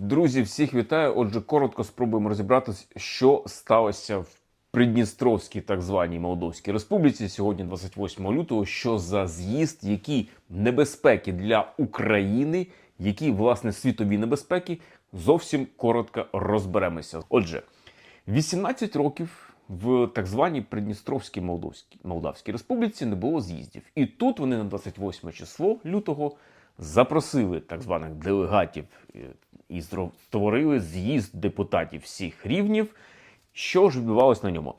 Друзі, всіх вітаю. Отже, коротко спробуємо розібратися, що сталося в Придністровській так званій Молдовській Республіці сьогодні, 28 лютого. Що за з'їзд, які небезпеки для України, які власне світові небезпеки, зовсім коротко розберемося. Отже, 18 років в так званій Придністровській Молдовській Молдавській Республіці не було з'їздів. І тут вони на 28 число лютого запросили так званих делегатів е, і створили з'їзд депутатів всіх рівнів. Що ж відбувалось на ньому?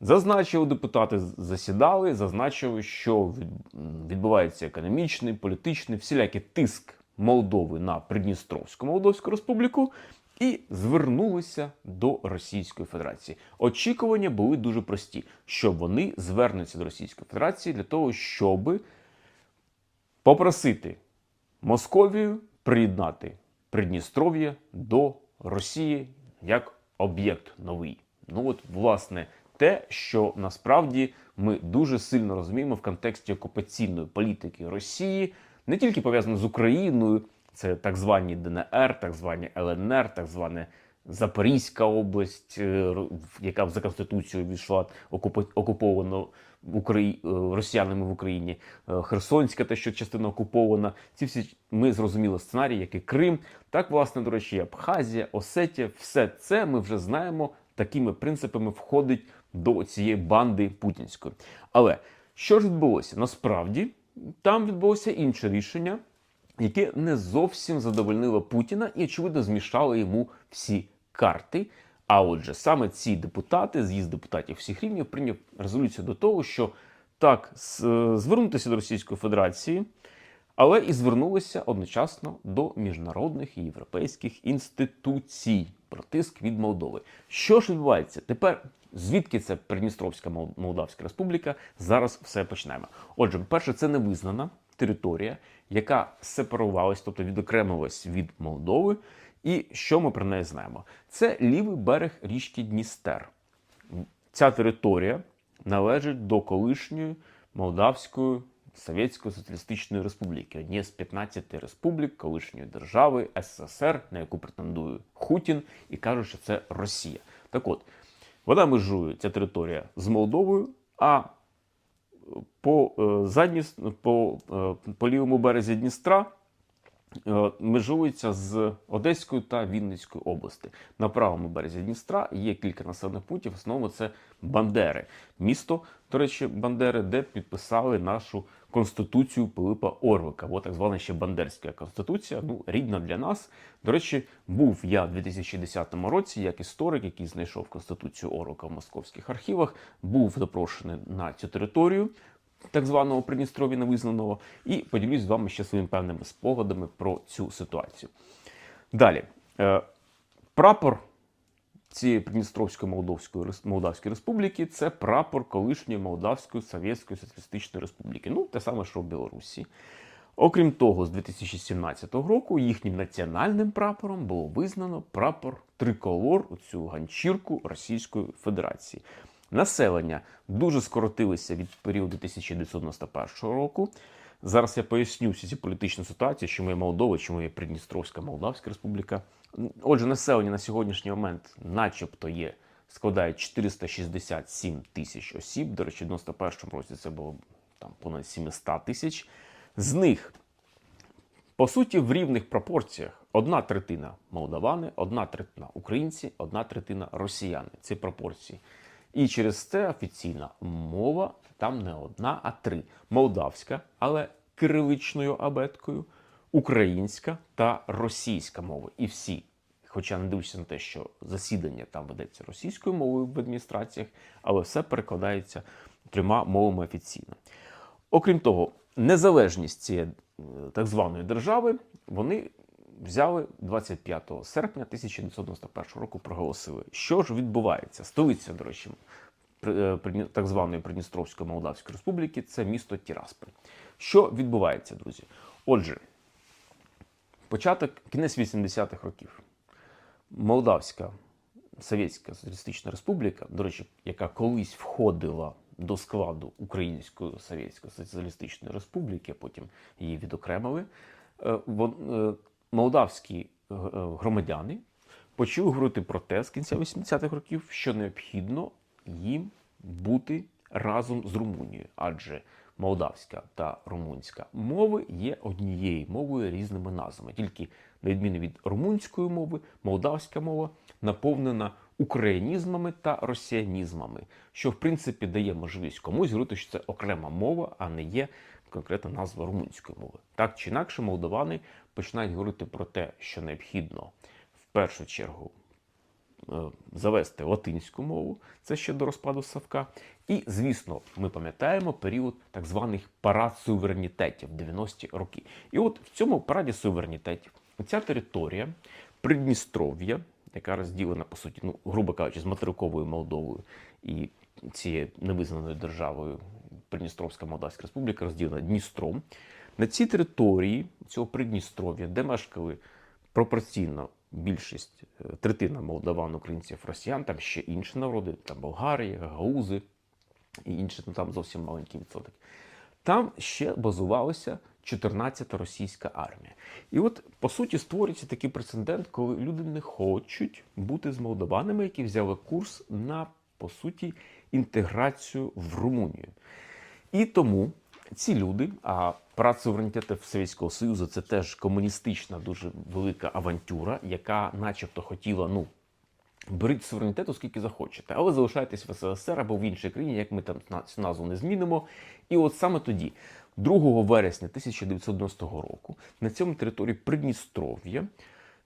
Зазначили депутати, засідали, зазначили, що відбувається економічний, політичний, всілякий тиск Молдови на Придністровську Молдовську Республіку і звернулися до Російської Федерації. Очікування були дуже прості, що вони звернуться до Російської Федерації для того, щоб попросити Московію приєднати Придністров'я до Росії як об'єкт новий. Ну от, власне, те, що насправді ми дуже сильно розуміємо в контексті окупаційної політики Росії, не тільки пов'язано з Україною, це так звані ДНР, так звані ЛНР, так зване Запорізька область, е, яка за конституцією війшла в Украї... е, росіянами в Україні, е, Херсонська, те, що частина окупована. Ці всі ми зрозуміли сценарії, як і Крим. Так, власне, до речі, Абхазія, Осетія, все це ми вже знаємо. Такими принципами входить до цієї банди путінської. Але що ж відбулося? Насправді там відбулося інше рішення, яке не зовсім задовольнило Путіна і, очевидно, змішало йому всі карти. А отже, саме ці депутати, з'їзд депутатів всіх рівнів, прийняв резолюцію до того, що так, е, звернутися до Російської Федерації, але і звернулися одночасно до міжнародних і європейських інституцій про тиск від Молдови. Що ж відбувається? Тепер звідки це Придністровська Молдавська Республіка? Зараз все почнемо. Отже, по-перше, це невизнана територія, яка сепарувалась, тобто відокремилась від Молдови. І що ми про неї знаємо? Це лівий берег річки Дністер. Ця територія належить до колишньої Молдавської Совєтської Соціалістичної Республіки, однієї з 15 республік колишньої держави СССР, на яку претендує Хутін, і каже, що це Росія. Так от, вона межує ця територія з Молдовою, а по, е, задній, по, е, по лівому березі Дністра межується з Одеською та Вінницькою області. На правому березі Дністра є кілька населених пунктів. В основному це Бандери. Місто, до речі, Бандери, де підписали нашу конституцію Пилипа Орвика, або так звана ще Бандерська конституція. Ну, рідна для нас. До речі, був я в 2010 році як історик, який знайшов конституцію Орвика в московських архівах, був запрошений на цю територію так званого Придністров'я невизнаного, і поділюсь з вами ще своїми певними спогадами про цю ситуацію. Далі, е, прапор цієї Придністровської Молдовської Молдавської Республіки це прапор колишньої Молдавської Совєтської Соціалістичної Республіки. Ну, те саме, що в Білорусі. Окрім того, з 2017 року їхнім національним прапором було визнано прапор триколор, цю ганчірку Російської Федерації. Населення дуже скоротилося від періоду 1991 року. Зараз я поясню всі ці політичні ситуації, чому є Молдова, чому є Придністровська Молдавська Республіка. Отже, населення на сьогоднішній момент, начебто, є складає 467 тисяч осіб. До речі, в 91 році це було там понад 700 тисяч. З них по суті, в рівних пропорціях одна третина молдавани, одна третина українці, одна третина росіяни. Ці пропорції. І через це офіційна мова там не одна, а три: молдавська, але кириличною абеткою, українська та російська мови. І всі. Хоча не дивлячись на те, що засідання там ведеться російською мовою в адміністраціях, але все перекладається трьома мовами офіційно. Окрім того, незалежність цієї е, так званої держави вони взяли 25 серпня 1991 року. Проголосили. Що ж відбувається? Столиця, до речі, е, так званої Придністровської Молдавської Республіки це місто Тірасполь. Що відбувається, друзі? Отже, початок кінець 80-х років. Молдавська Совєтська Соціалістична Республіка, до речі, яка колись входила до складу Української Совєтської Соціалістичної Республіки, потім її відокремили. Вон- е, е, громадяни почали говорити про те з кінця 80-х років, що необхідно їм бути разом з Румунією, адже молдавська та румунська мови є однією мовою різними назвами. Тільки на відміну від румунської мови, молдавська мова наповнена українізмами та росіянізмами, що в принципі дає можливість комусь говорити, що це окрема мова, а не є конкретна назва румунської мови. Так чи інакше, молдавани починають говорити про те, що необхідно в першу чергу е, завести латинську мову, це ще до розпаду Савка. І, звісно, ми пам'ятаємо період так званих парад суверенітетів 90-ті роки. І от в цьому параді суверенітетів ця територія Придністров'я, яка розділена, по суті, ну, грубо кажучи, з материковою Молдовою і цією невизнаною державою Придністровська Молдавська Республіка, розділена Дністром. На цій території цього Придністров'я, де мешкали пропорційно більшість, е, третина молдаван, українців, росіян, там ще інші народи, там болгари, гаузи і інші, ну там зовсім маленький відсоток. Там ще базувалася 14-та російська армія. І от, по суті, створюється такий прецедент, коли люди не хочуть бути з молдаванами, які взяли курс на, по суті, інтеграцію в Румунію. І тому ці люди, а парад суверенітету Совєтського Союзу це теж комуністична дуже велика авантюра, яка, начебто, хотіла, ну. Беріть суверенітету, скільки захочете, але залишайтесь в СРСР або в іншій країні, як ми там цю назву не змінимо. І от саме тоді, 2 вересня 1990 року, на цьому території Придністров'я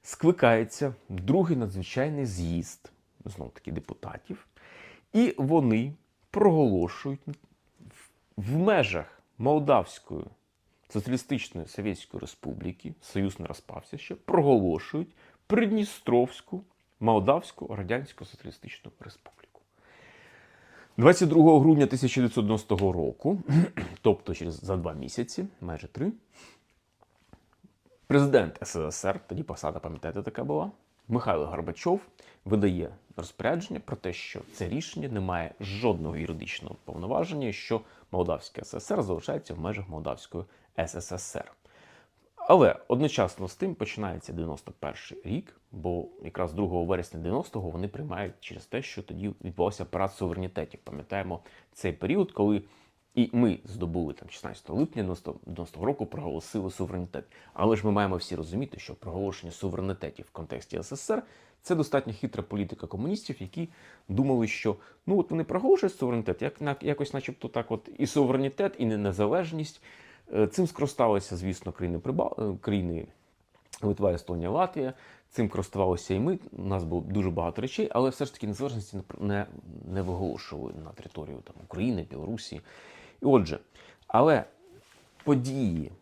скликається другий надзвичайний з'їзд знов таки депутатів, і вони проголошують в межах Молдавської Соціалістичної Совєтської Республіки, Союз не розпався ще, проголошують Придністровську Молдавську Радянську Соціалістичну Республіку. 22 грудня 1990 року, тобто через за два місяці, майже три, президент СССР, тоді посада, пам'ятаєте, така була, Михайло Горбачов видає розпорядження про те, що це рішення не має жодного юридичного повноваження, що Молдавська ССР залишається в межах Молдавської СССР. Але одночасно з тим починається 91 рік, бо якраз 2 вересня 90-го вони приймають через те, що тоді відбувався парад суверенітетів. Пам'ятаємо цей період, коли і ми здобули там 16 липня 90 року проголосили суверенітет. Але ж ми маємо всі розуміти, що проголошення суверенітетів в контексті СССР це достатньо хитра політика комуністів, які думали, що ну от вони проголошують суверенітет, як якось, начебто, так, от і суверенітет, і незалежність. Е, Цим скористалися, звісно, країни Приба... е, країни Литва, Естонія, Латвія. Цим користувалися і ми. У нас було дуже багато речей, але все ж таки незалежності не, не виголошували на територію там, України, Білорусі. Отже, але події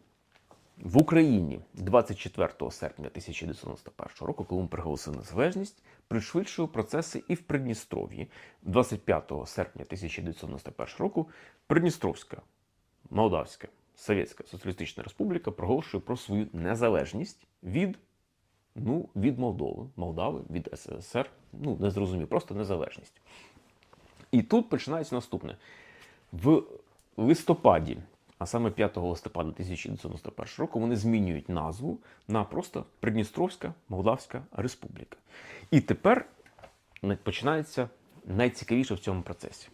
в Україні 24 серпня 1991 року, коли ми проголосили незалежність, пришвидшили процеси і в Придністров'ї. 25 серпня 1991 року Придністровська, Молдавська, Совєтська Соціалістична Республіка проголошує про свою незалежність від, ну, від Молдови, Молдави, від СССР. Ну, не зрозумів, просто незалежність. І тут починається наступне. В листопаді, а саме 5 листопада 1991 року, вони змінюють назву на просто Придністровська Молдавська Республіка. І тепер починається найцікавіше в цьому процесі.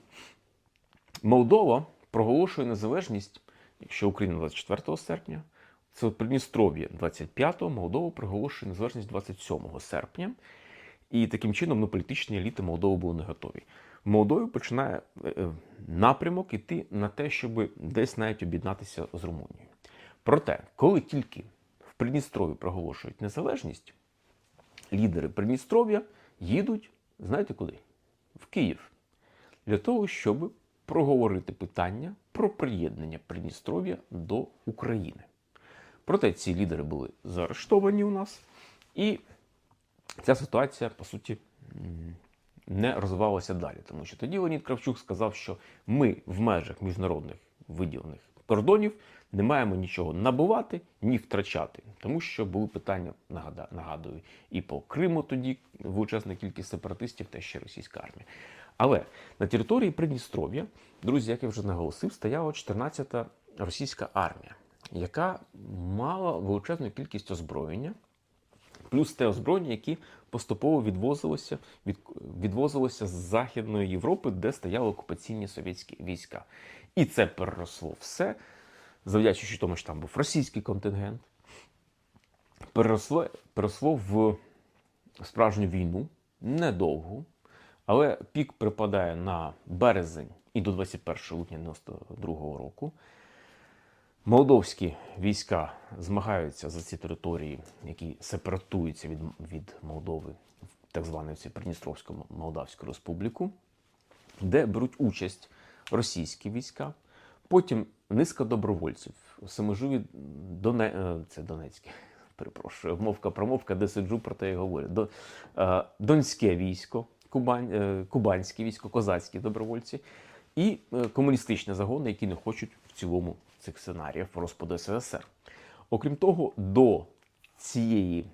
Молдова проголошує незалежність, якщо Україна 24 серпня, це Придністров'я 25-го, Молдова проголошує незалежність 27 серпня. І таким чином ну, політичні еліти Молдови були не готові. Молдові починає е, е, напрямок іти на те, щоб десь навіть об'єднатися з Румунією. Проте, коли тільки в Придністров'ї проголошують незалежність, лідери Придністров'я їдуть, знаєте куди? В Київ. Для того, щоб проговорити питання про приєднання Придністров'я до України. Проте ці лідери були заарештовані у нас, і ця ситуація, по суті, не розвивалася далі. Тому що тоді Леонід Кравчук сказав, що ми в межах міжнародних виділених кордонів не маємо нічого набувати ні втрачати, тому що були питання, нагадую, і по Криму тоді величезна кількість сепаратистів та ще російська армія. Але на території Придністров'я, друзі, як я вже наголосив, стояла 14-та російська армія, яка мала величезну кількість озброєння, плюс те озброєння, яке поступово відвозилося, від, відвозилося з Західної Європи, де стояли окупаційні совєтські війська. І це переросло все, завдячуючи тому, що там був російський контингент, переросло, переросло в справжню війну, недовгу, але пік припадає на березень і до 21 липня 92 року. Молдовські війська змагаються за ці території, які сепаратуються від, від Молдови, так звану Придністровську Молдавську Республіку, де беруть участь російські війська, потім низка добровольців, саможиві Доне... е, це Донецьке, перепрошую, мовка промовка, де сиджу, про те і говорю. До... е, Донське військо, Кубань... е, Кубанське військо, козацькі добровольці і комуністичні загони, які не хочуть в цілому цих сценаріїв розпаду СРСР. Окрім того, до цієї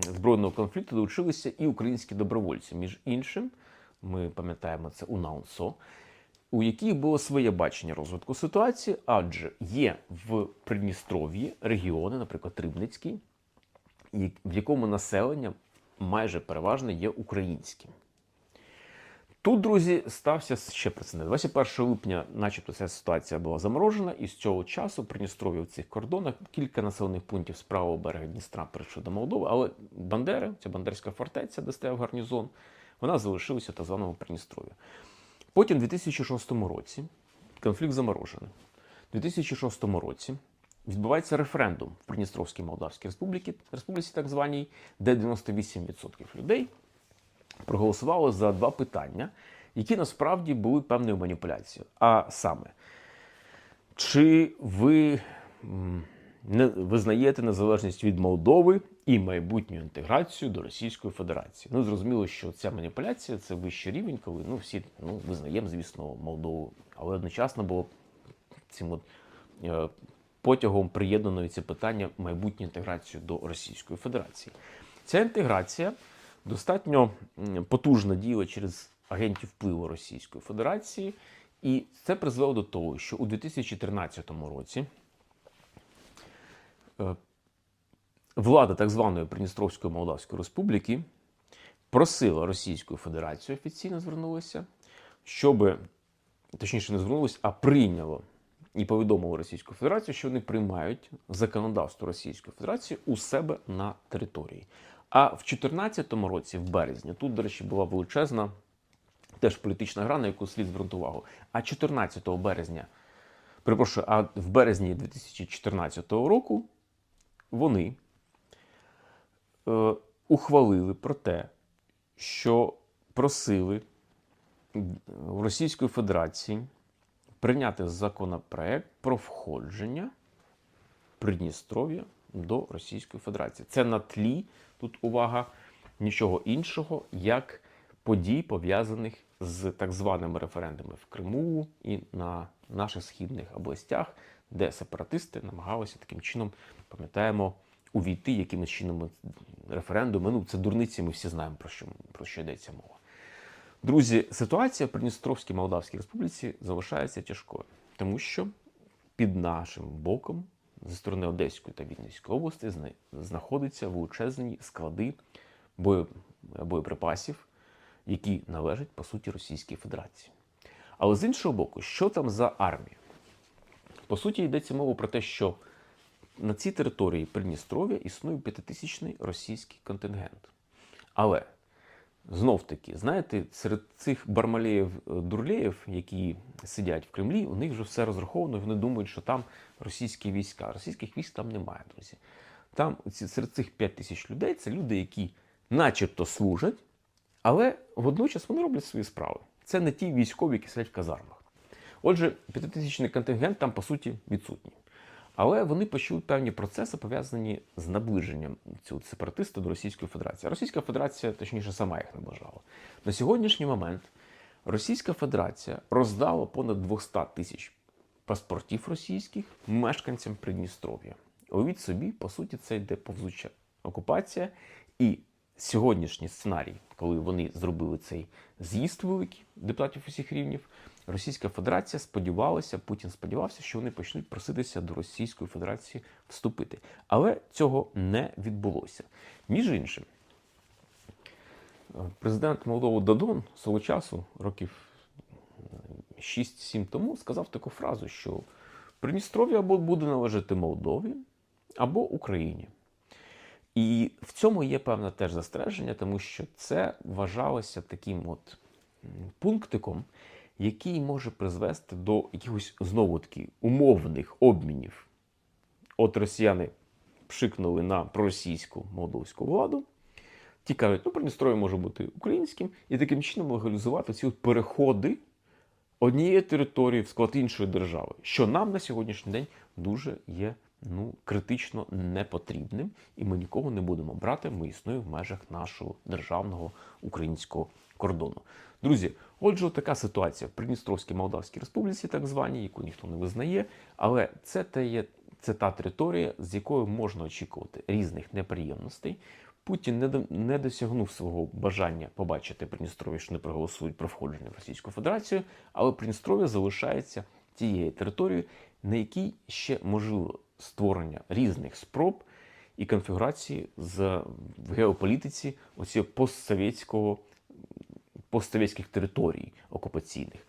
збройного конфлікту долучилися і українські добровольці. Між іншим, ми пам'ятаємо це УНАУНСО, у яких було своє бачення розвитку ситуації, адже є в Придністров'ї регіони, наприклад, Рибницький, в якому населення майже переважно є українським. Тут, друзі, стався ще прецедент. 21 липня, начебто, ця ситуація була заморожена, і з цього часу Придністров'я в цих кордонах кілька населених пунктів з правого берега Дністра перейшли до Молдови, але Бандери, ця Бандерська фортеця, де стояв гарнізон, вона залишилася так званому Придністров'ї. Потім, у 2006 році, конфлікт заморожений. У 2006 році відбувається референдум в Придністровській Молдавській Республіці, республіці так званій, де 98% людей проголосували за два питання, які насправді були певною маніпуляцією. А саме, чи ви не визнаєте незалежність від Молдови і майбутню інтеграцію до Російської Федерації? Ну, зрозуміло, що ця маніпуляція це вищий рівень, коли ну, всі ну, визнаємо, звісно, Молдову, але одночасно було цим от, е, потягом приєднано це питання майбутньої інтеграції до Російської Федерації. Ця інтеграція достатньо м, потужно діяла через агентів впливу Російської Федерації, і це призвело до того, що у 2013 році е, влада так званої Придністровської Молдавської Республіки просила Російську Федерацію офіційно звернулася, щоб точніше не звернулася, а прийняло і повідомило Російську Федерацію, що вони приймають законодавство Російської Федерації у себе на території. А в 2014 році, в березні, тут, до речі, була величезна теж політична гра, на яку слід звернути увагу. А 14 березня, перепрошую, а в березні 2014 року вони е, ухвалили про те, що просили в Російської Федерації прийняти законопроект про входження Придністров'я до Російської Федерації. Це на тлі, тут увага, нічого іншого, як подій, пов'язаних з так званими референдумами в Криму і на наших східних областях, де сепаратисти намагалися таким чином, пам'ятаємо, увійти якимось чином референдуми. Ну, це дурниці, ми всі знаємо, про що, про що йдеться мова. Друзі, ситуація в Придністровській Молдавській Республіці залишається тяжкою, тому що під нашим боком зі сторони Одеської та Вінницької області знаходяться величезні склади боєприпасів, які належать по суті Російській Федерації. Але з іншого боку, що там за армія? По суті, йдеться мова про те, що на цій території Придністров'я існує п'ятитисячний російський контингент. Але знов таки, знаєте, серед цих бармалеїв дурлеїв, які сидять в Кремлі, у них вже все розраховано, і вони думають, що там російські війська. Російських військ там немає, друзі. Там серед цих 5 тисяч людей це люди, які начебто служать, але водночас вони роблять свої справи. Це не ті військові, які сидять в казармах. Отже, п'ятитисячний контингент там по суті відсутній. Але вони почули певні процеси, пов'язані з наближенням цього сепаратиста до Російської Федерації. Російська Федерація, точніше, сама їх наближала. На сьогоднішній момент Російська Федерація роздала понад 200 тисяч паспортів російських мешканцям Придністров'я. Уявіть собі, по суті, це йде повзуча окупація. І сьогоднішній сценарій, коли вони зробили цей з'їзд великий депутатів усіх рівнів, Російська Федерація сподівалася, Путін сподівався, що вони почнуть проситися до Російської Федерації вступити. Але цього не відбулося. Між іншим, президент Молдови Додон свого часу, років 6-7 тому, сказав таку фразу, що Придністров'я або буде належати Молдові, або Україні. І в цьому є певне теж застереження, тому що це вважалося таким от пунктиком, який може призвести до якихось знову таки умовних обмінів. От росіяни пшикнули на проросійську молдовську владу, ті кажуть, ну Придністров'я може бути українським, і таким чином легалізувати ці от переходи однієї території в склад іншої держави, що нам на сьогоднішній день дуже є ну, критично непотрібним, і ми нікого не будемо брати. Ми існуємо в межах нашого державного українського кордону. Друзі, отже, така ситуація в Придністровській Молдавській Республіці, так званій, яку ніхто не визнає, але це те є це та територія, з якою можна очікувати різних неприємностей. Путін не, не досягнув свого бажання побачити Придністров'я, що не проголосують про входження в Російську Федерацію, але Придністров'я залишається тією територією, на якій ще можливо створення різних спроб і конфігурації з в геополітиці постсовєтського постсовєтських територій окупаційних.